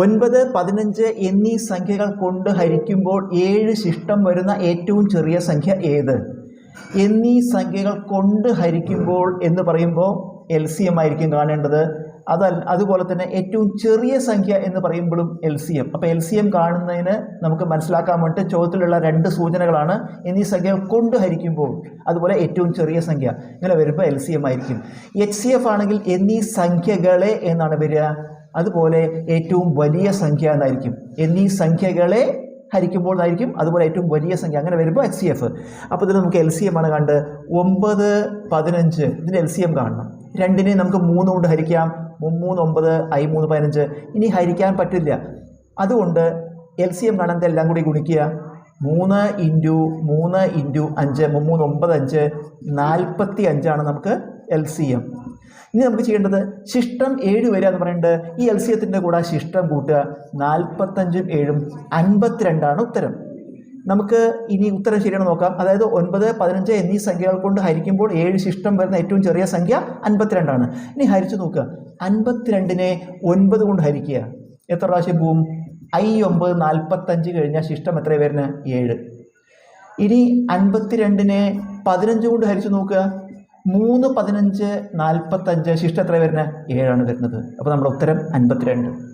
ഒൻപത് പതിനഞ്ച് എന്നീ സംഖ്യകൾ കൊണ്ട് ഹരിക്കുമ്പോൾ ഏഴ് ശിഷ്ടം വരുന്ന ഏറ്റവും ചെറിയ സംഖ്യ ഏത്? എന്നീ സംഖ്യകൾ കൊണ്ട് ഹരിക്കുമ്പോൾ എന്ന് പറയുമ്പോൾ എൽ സി എം ആയിരിക്കും കാണേണ്ടത്. അതല്ല അതുപോലെ തന്നെ ഏറ്റവും ചെറിയ സംഖ്യ എന്ന് പറയുമ്പോഴും എൽ സി എം അപ്പോൾ എൽ സി എം കാണുന്നതിന് നമുക്ക് മനസ്സിലാക്കാൻ വേണ്ടി ചോദ്യത്തിലുള്ള രണ്ട് സൂചനകളാണ് എന്നീ സംഖ്യകൾ കൊണ്ട് ഹരിക്കുമ്പോൾ അതുപോലെ ഏറ്റവും ചെറിയ സംഖ്യ. ഇങ്ങനെ വരുമ്പോൾ എൽ സി എം ആയിരിക്കും. എച്ച് സി എഫ് ആണെങ്കിൽ എന്നീ സംഖ്യകളെ എന്നാണ് വരിക? അതുപോലെ ഏറ്റവും വലിയ സംഖ്യ എന്നായിരിക്കും. എന്നീ സംഖ്യകളെ ഹരിക്കുമ്പോൾ ആയിരിക്കും അതുപോലെ ഏറ്റവും വലിയ സംഖ്യ. അങ്ങനെ വരുമ്പോൾ എച്ച് സി എഫ് അപ്പോൾ ഇതിൽ നമുക്ക് എൽ സി എം ആണ് കണ്ട് ഒമ്പത് പതിനഞ്ച് ഇതിന് എൽ സി എം കാണണം. രണ്ടിനെ നമുക്ക് മൂന്ന് കൊണ്ട് ഹരിക്കാം. മൂന്ന് ഒമ്പത് ഐ മൂന്ന് പതിനഞ്ച്. ഇനി ഹരിക്കാൻ പറ്റില്ല. അതുകൊണ്ട് എൽ സി എം കാണാൻ എല്ലാം കൂടി ഗുണിക്കുക? മൂന്ന് ഇന്റു മൂന്ന് ഇന്റു അഞ്ച് മൂന്ന് ഒമ്പത് അഞ്ച് നാൽപ്പത്തി അഞ്ചാണ് നമുക്ക് എൽ സി എം ഇനി നമുക്ക് ചെയ്യേണ്ടത് ശിഷ്ടം ഏഴ് വരിക എന്ന് പറയുന്നത് ഈ എൽ സി എത്തിന്റെ കൂടെ ശിഷ്ടം കൂട്ടുക. നാൽപ്പത്തഞ്ചും ഏഴും അൻപത്തിരണ്ടാണ് ഉത്തരം. നമുക്ക് ഇനി ഉത്തരം ശരിയാണ് നോക്കാം. അതായത് ഒൻപത് പതിനഞ്ച് എന്നീ സംഖ്യകൾ കൊണ്ട് ഹരിക്കുമ്പോൾ ഏഴ് ശിഷ്ടം വരുന്ന ഏറ്റവും ചെറിയ സംഖ്യ അൻപത്തിരണ്ടാണ്. ഇനി ഹരിച്ചു നോക്കുക. അൻപത്തിരണ്ടിനെ ഒൻപത് കൊണ്ട് ഹരിക്കുക. എത്ര പ്രാവശ്യം പോവും? ഐ ഒമ്പത് നാൽപ്പത്തഞ്ച് കഴിഞ്ഞാൽ ശിഷ്ടം എത്ര വരുന്നത്? ഏഴ്. ഇനി അൻപത്തിരണ്ടിനെ പതിനഞ്ച് കൊണ്ട് ഹരിച്ചു നോക്കുക. മൂന്ന് പതിനഞ്ച് നാൽപ്പത്തഞ്ച് ശിഷ്ടം എത്ര വരുന്നത്? ഏഴാണ് വരുന്നത്. അപ്പോൾ നമ്മുടെ ഉത്തരം അൻപത്തിരണ്ട്.